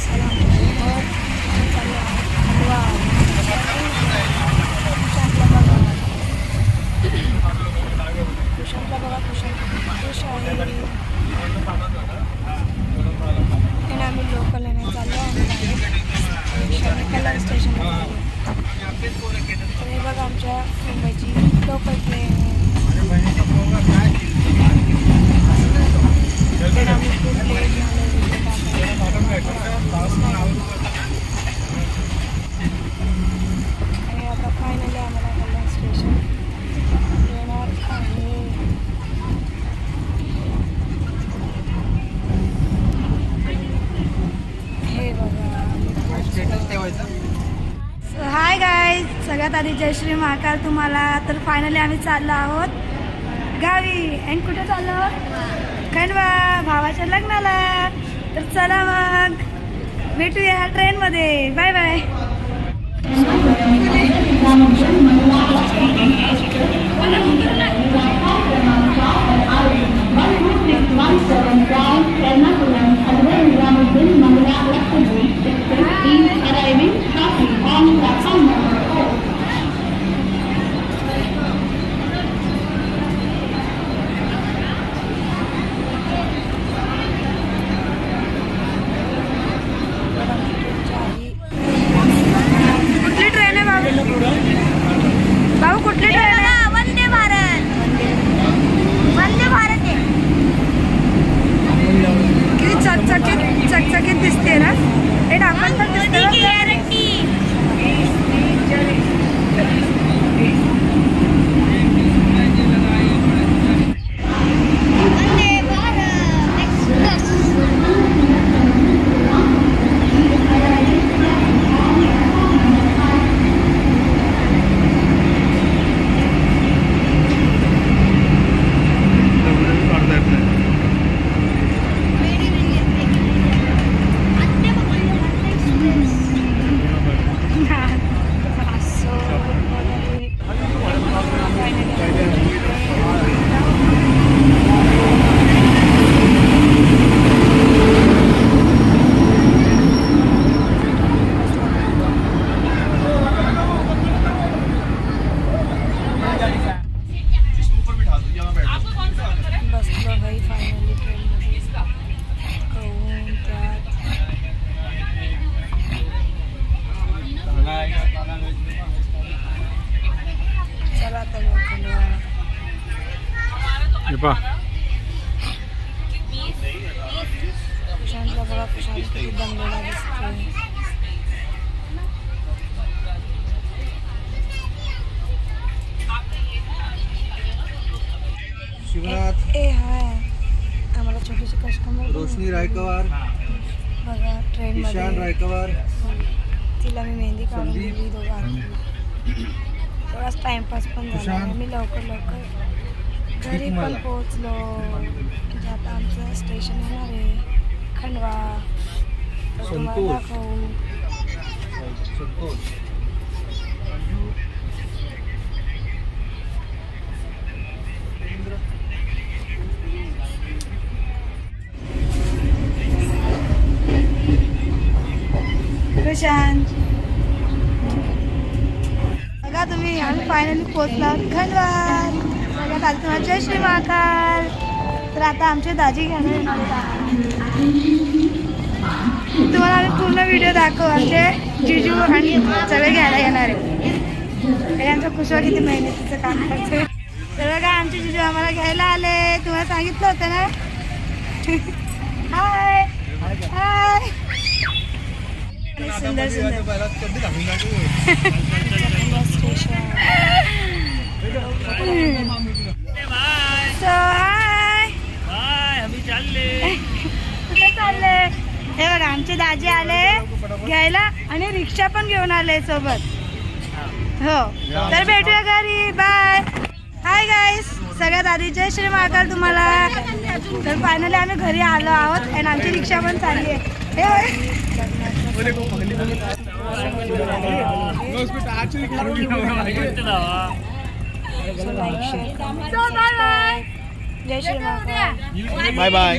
मसाला कुशांतला बघा कुशांत खुश आहे आणि आम्ही लोकल चाललो आम्ही कलर स्टेशन हे बघा आमच्या मुंबईची लोकल ट्रेन तर आम्ही खूप लेट झालो आणि आता फायनली आम्हाला कल्याण स्टेशन येणार आहे हे बघा हाय गाय सगळ्यात आधी जय श्री महाकाल तुम्हाला. तर फायनली आम्ही चाललो आहोत गावी. आणि कुठे चाललो आहोत? खंडवा भावाच्या लग्नाला. तर चला मग. भेटूया ट्रेनमध्ये बाय बाय कुशांतला बघा कुशांत किती दमलेला दिसतोय शिवनाथ ए हाय. आम्हाला छोटीशी कस्टमर रोशनी रायकवार. बघा ईशान ट्रेनमध्ये रायकवार. तिला मी मेहंदी काढून. दिली दोघांना. थोडाच टाइमपास पण झाला. मी लवकर लवकर घरी पण. पोहोचलो. म्हणजे आता आमचं स्टेशन येणार आहे. खंडवा. तुम्हाला. दाखवू. प्रशांत. बघा तुम्ही आम्ही फायनली पोहोचलो खंडवा. आधी तुम्हाला जय श्री महाकाल. तर आता आमचे दाजी घ्यायला येणार आहेत. तुम्हाला आम्ही पूर्ण व्हिडिओ दाखवू. आमचे जिजू आणि सगळे घ्यायला येणार आहे आमचा कुशवा किती मेहनतीचं काम करते. तर बघा आमचे जिजू आम्हाला घ्यायला आले. तुम्हाला सांगितलं होतं ना? हाय हाय सुंदर सुंदर सो हाय कुठे चालले हे बघा आमचे दाजी आले घ्यायला आणि रिक्षा पण घेऊन आले सोबत. हो. तर भेटूया घरी. बाय हाय गाईस सगळ्यात आधी जय श्री महाकाल तुम्हाला. तर फायनली आम्ही घरी आलो आहोत आणि आमची रिक्षा पण चालली आहे. हे बाय बाय जय श्री महाकाल बाय बाय